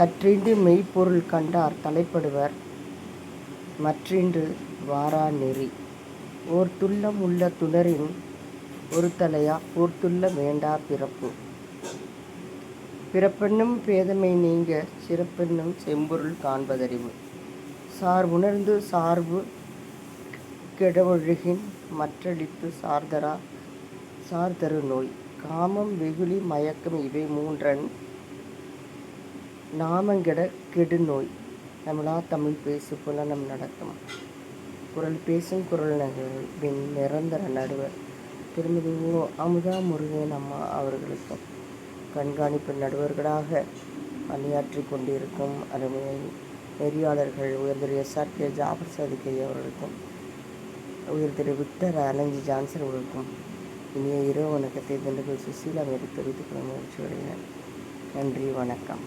கற்றின்றி மெய்ப்பொருள் கண்டார் தலைப்படுவர். மற்றின்று வாரா நெறி. ஓர் துள்ளம் உள்ள துணரின் ஒரு தலையா ஓர்த்துள்ள வேண்டா பிறப்பு. பிறப்பென்னும் பேதமை நீங்க சிறப்பென்னும் செம்பொருள் காண்பதறிவு. சார் உணர்ந்து சார்பு கெடவொழுகின் மற்றளிப்பு சார்தரா? சார்தரு நோய். காமம் வெகுளி மயக்கம் இவை மூன்றன் நாமங்கெட கெடுநோய். நம்மளா தமிழ் பேசு புலனம் நடக்கும் குரல் பேசும் குரல் நகர்வின் நிரந்தர நடுவர். திருமதி ஓ அமுதா முருகன் அம்மா அவர்களுக்கும் கண்காணிப்பு நடுவர்களாக பணியாற்றி கொண்டிருக்கும் அருமை நெறியாளர்கள் உயர்திரு எஸ்ஆர்கே ஜாபர் சதுக்கை அவர்களுக்கும் உயர்திரு விக்டர் அலஞ்சி ஜான்சன் அவர்களுக்கும் இனிய இரவு வணக்கத்தை திண்டுக்கல் சுசீலா மேரி தெரிவித்துக் கொள்ள முயற்சி வருகிறேன். நன்றி வணக்கம்.